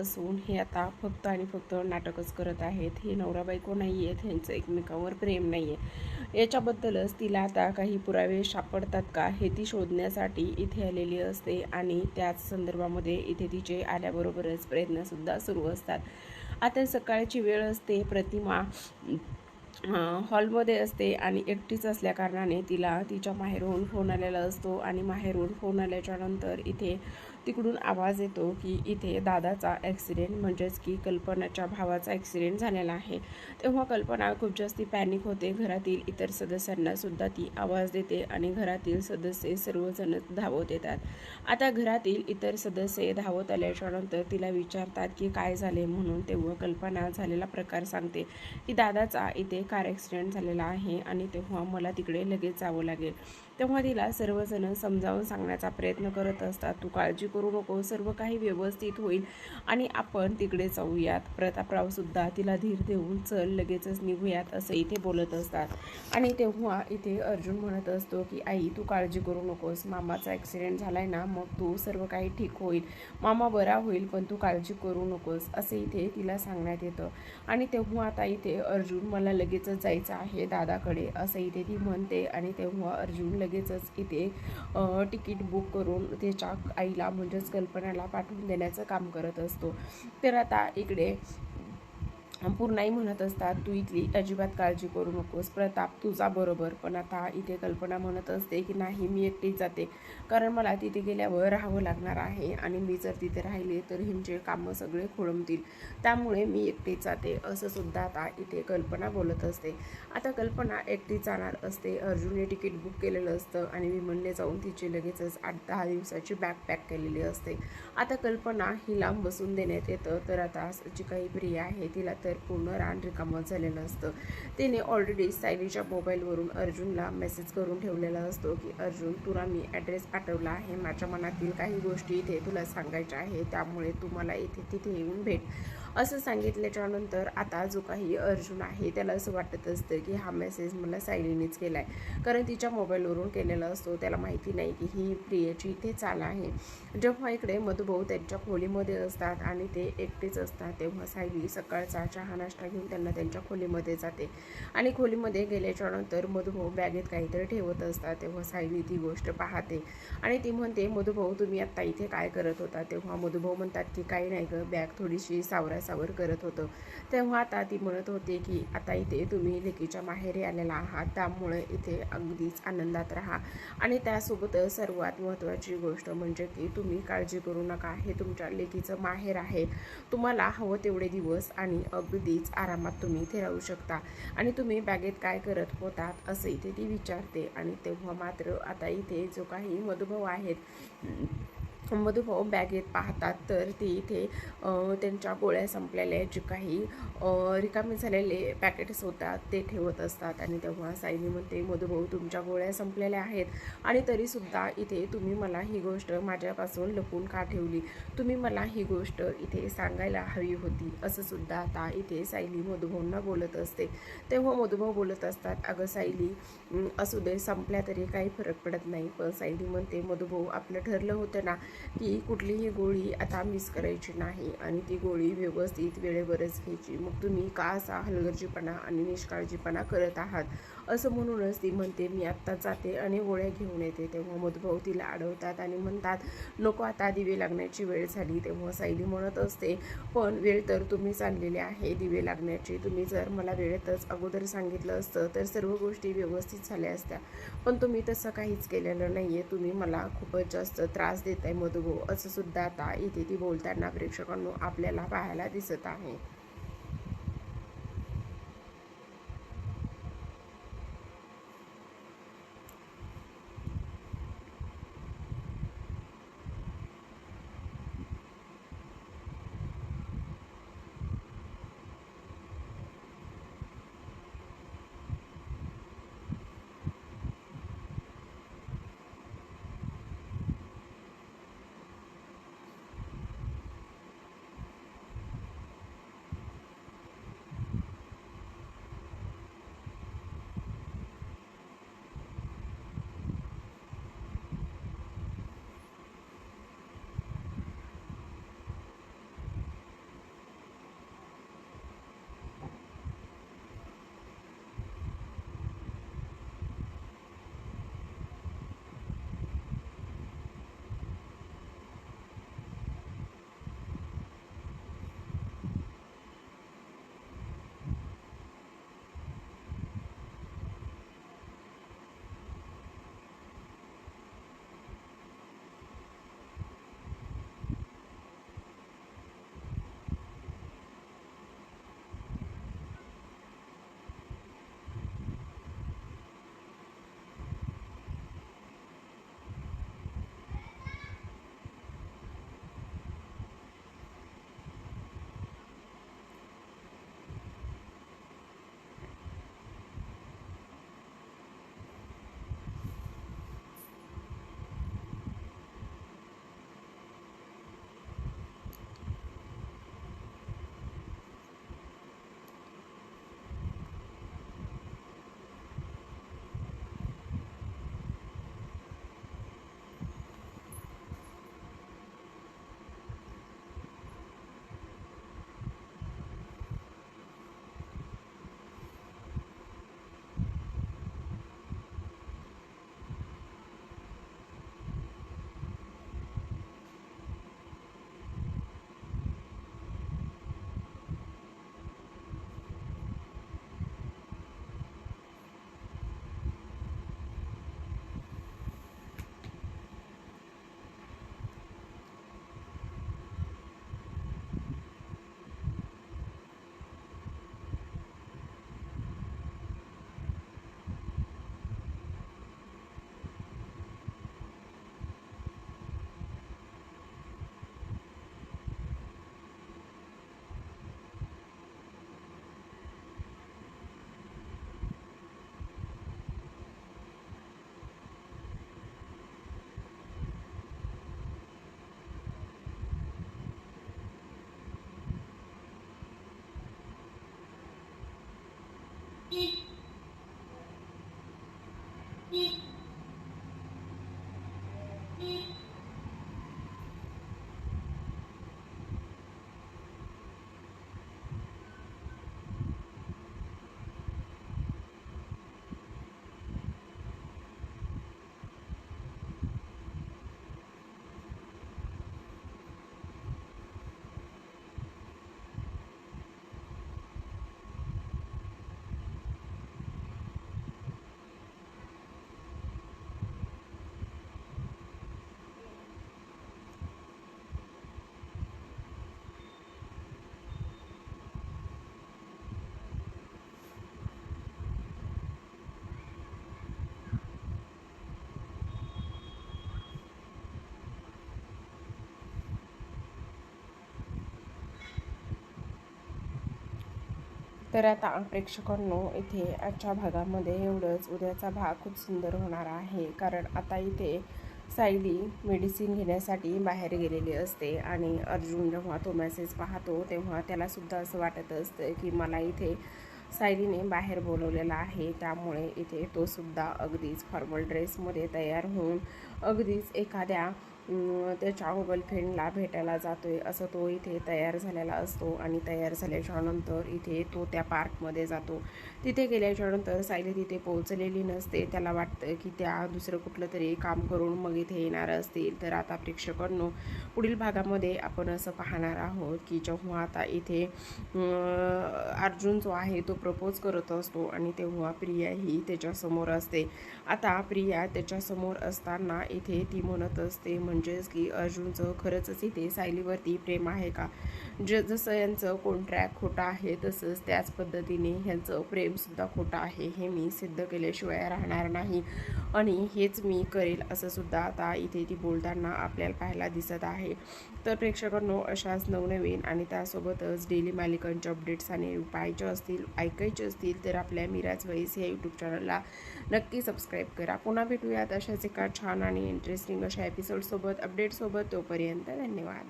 असून हे आता फक्त आणि फक्त नाटकच करत आहेत. हे नवरा बायको नाही आहेत ह्यांचं एकमेकांवर प्रेम नाही आहे याच्याबद्दलच तिला आता काही पुरावे सापडतात का? हे ती शोधण्यासाठी इथे आलेली असते आणि त्याच संदर्भामध्ये इथे तिचे आल्याबरोबरच प्रयत्नसुद्धा सुरू असतात. आता सकाळची वेळ असते प्रतिमा हॉलमध्ये असते आणि एकटीच असल्या कारणाने तिला तिच्या माहेरहून फोन आलेला असतो आणि माहेरून फोन आल्याच्यानंतर इथे तिकडून आवाज येतो की इथे दादाचा ॲक्सिडेंट म्हणजेच की कल्पनाच्या भावाचा ॲक्सिडेंट झालेला आहे. तेव्हा कल्पना खूप जास्ती पॅनिक होते. घरातील इतर सदस्यांना सुद्धा ती आवाज देते आणि घरातील सदस्य सर्वजण धावत येतात. आता घरातील इतर सदस्य धावत आल्याच्यानंतर तिला विचारतात की काय झाले म्हणून तेव्हा कल्पना झालेला प्रकार सांगते की दादाचा इथे कार ॲक्सिडेंट झालेला आहे आणि तेव्हा मला तिकडे लगेच जावं लागेल. तेव्हा तिला सर्वजण समजावून सांगण्याचा प्रयत्न करत असतात तू काळजी करू नको सर्व काही व्यवस्थित होईल आणि आपण तिकडे जाऊयात. प्रतापराव सुद्धा तिला धीर देऊन चल लगेचच निघूयात असं इथे बोलत असतात. आणि तेव्हा इथे अर्जुन म्हणत असतो की आई तू काळजी करू नकोस. मामाचा ॲक्सिडेंट झाला आहे ना मग तू सर्व काही ठीक होईल. मामा बरा होईल पण तू काळजी करू नकोस असे इथे तिला सांगण्यात येतं. आणि तेव्हा आता इथे अर्जुन मला लगेचच जायचं आहे दादाकडे असं इथे ती म्हणते. आणि तेव्हा अर्जुन लगेचच इथे तिकीट बुक करून त्याच्या आईला म्हणजेच कल्पनाला पाठवून देण्याचं काम करत असतो. तर आता इकडे पूर्णाई म्हणत असतात तू इथली अजिबात काळजी करू नकोस प्रताप तुझा बरोबर. पण आता इथे कल्पना म्हणत असते की नाही मी एकटीच जाते. कारण मला तिथे गेल्यावर राहावं लागणार आहे आणि मी जर तिथे राहिले तर ह्यांचे कामं सगळे खोळंबतील. त्यामुळे मी एकटीच जाते असं सुद्धा आता इथे कल्पना बोलत असते. आता कल्पना एकटीच जाणार असते. अर्जुनने तिकीट बुक केलेलं असतं आणि विमलने जाऊन तिची लगेचच आठ दहा दिवसाची बॅग पॅक केलेली असते. आता कल्पना ही लांब बसून देण्यात येतं तर आता जी काही प्रिया आहे तिला तर पूर्ण रान रिकामं झालेलं असतं. तिने ऑलरेडी सायलीच्या मोबाईलवरून अर्जुनला मेसेज करून ठेवलेला असतो की अर्जुन तुला मी ॲड्रेस पाठवला आहे. माझ्या मनातील काही गोष्टी इथे तुला सांगायच्या आहे त्यामुळे तू मला इथे तिथे येऊन भेट. असं सांगितल्याच्यानंतर आता जो काही अर्जुन आहे त्याला असं वाटत असतं की हा मेसेज मला सायलीनेच केला आहे कारण तिच्या मोबाईलवरून केलेला असतो त्याला माहिती नाही की ही प्रियेची इथे चाल आहे. जेव्हा इकडे मधुभाऊ त्यांच्या खोलीमध्ये असतात आणि ते एकटेच असतात तेव्हा सायली सकाळचा चहा नाश्ता घेऊन त्यांना त्यांच्या खोलीमध्ये जाते. आणि खोलीमध्ये गेल्याच्यानंतर मधुभाऊ बॅगेत काहीतरी ठेवत असतात तेव्हा सायली ती गोष्ट पाहते. आणि ती म्हणते मधुभाऊ तुम्ही आत्ता इथे काय करत होता? तेव्हा मधुभाऊ म्हणतात की काही नाही गं बॅग थोडीशी सावरासावर करत होतं. तेव्हा आता ती म्हणत होती की आता इथे तुम्ही लेकीच्या माहेरी आलेला आहात त्यामुळे इथे अगदीच आनंदात राहा. आणि त्यासोबत सर्वात महत्त्वाची गोष्ट म्हणजे की तुम्ही काळजी करू नका हे तुमच्या लेकीचं माहेर आहे. तुम्हाला हवं तेवढे दिवस आणि अगदीच आरामात तुम्ही इथे राहू शकता. आणि तुम्ही बॅगेत काय करत होतात असं इथे ती विचारते. आणि तेव्हा मात्र आता इथे जो काही मधुभव आहेत मधुभाऊ बॅगेत पाहतात तर ती इथे त्यांच्या गोळ्या संपलेल्या जे काही रिकामे झालेले पॅकेट्स होतात ते ठेवत असतात. आणि तेव्हा सायली म्हणते मधुभाऊ तुमच्या गोळ्या संपलेल्या आहेत. आणि तरीसुद्धा इथे तुम्ही मला ही गोष्ट माझ्यापासून लपून का ठेवली? तुम्ही मला ही गोष्ट इथे सांगायला हवी होती असं सुद्धा आता इथे सायली मधुभाऊंना बोलत असते. तेव्हा मधुभाऊ बोलत असतात अगं सायली असू दे संपल्या तरी काही फरक पडत नाही. पण सायली म्हणते मधुभाऊ आपलं ठरलं होतं ना की कुठलीही गोळी आता मिस करायची नाही आणि ती गोळी व्यवस्थित वेळेवरच घ्यायची. मग तुम्ही का असा हलगर्जीपणा आणि निष्काळजीपणा करत आहात. असं म्हणूनच ती म्हणते मी आत्ता जाते आणि गोळ्या घेऊन येते. तेव्हा मधुभाऊ तिला अडवतात आणि म्हणतात नको आता दिवे लागण्याची वेळ झाली तेव्हा सायली म्हणत असते पण वेळ तर तुम्ही चाललेली आहे दिवे लागण्याची. तुम्ही जर मला वेळेतच अगोदर सांगितलं असतं तर सर्व गोष्टी व्यवस्थित झाल्या असत्या. पण तुम्ही तसं काहीच केलेलं नाही आहे तुम्ही मला खूपच जास्त त्रास देत आहे मधुभाऊ असंसुद्धा आता इथे ती बोलताना प्रेक्षकांनो आपल्याला पाहायला दिसत आहे. तर आता प्रेक्षकांनो इथे आजच्या भागामध्ये एवढंच. उद्याचा भाग खूप सुंदर होणार आहे. कारण आता इथे सायली मेडिसिन घेण्यासाठी बाहेर गेलेली असते आणि अर्जुन जेव्हा तो मेसेज पाहतो तेव्हा त्यालासुद्धा असं वाटत असतं की मला इथे सायलीने बाहेर बोलवलेला आहे. त्यामुळे इथे तो सुद्धा अगदीच फॉर्मल ड्रेसमध्ये तयार होऊन अगदीच एखाद्या त्याच्या गर्लफ्रेंडला भेटायला जातो आहे असं तो इथे तयार झालेला असतो आणि तयार झाल्याच्यानंतर इथे तो त्या पार्कमध्ये जातो. तिथे गेल्याच्यानंतर सायली तिथे पोहोचलेली नसते. त्याला वाटतं की त्या दुसरं कुठलं तरी काम करून मग इथे येणार असतील. तर आता प्रेक्षकांनो पुढील भागामध्ये आपण असं पाहणार आहोत की जेव्हा आता इथे अर्जुन जो आहे तो प्रपोज करत असतो आणि तेव्हा प्रिया ही त्याच्यासमोर असते. आता प्रिया त्याच्यासमोर असताना इथे ती म्हणत असते म्हणजेच की अर्जुनचं खरंच इथे सायलीवरती प्रेम आहे का? ज जसं यांचं कॉन्ट्रॅक्ट खोटं आहे तसंच त्याच पद्धतीने ह्यांचं प्रेमसुद्धा खोटं आहे हे मी सिद्ध केल्याशिवाय राहणार नाही. आणि हेच मी करेल असं सुद्धा आता इथे ती बोलताना आपल्याला पाहायला दिसत आहे. तर प्रेक्षकांनो अशाच नवनवीन आणि त्यासोबतच डेली मालिकांचे अपडेट्स आणि पाहायच्या असतील ऐकायचे असतील तर आपल्या मिराज वैस या यूट्यूब चॅनलला नक्की सबस्क्राईब करा. पुन्हा भेटूयात अशाच एका छान आणि इंटरेस्टिंग अशा एपिसोडसोबत अपडेटसोबत तोपर्यंत धन्यवाद.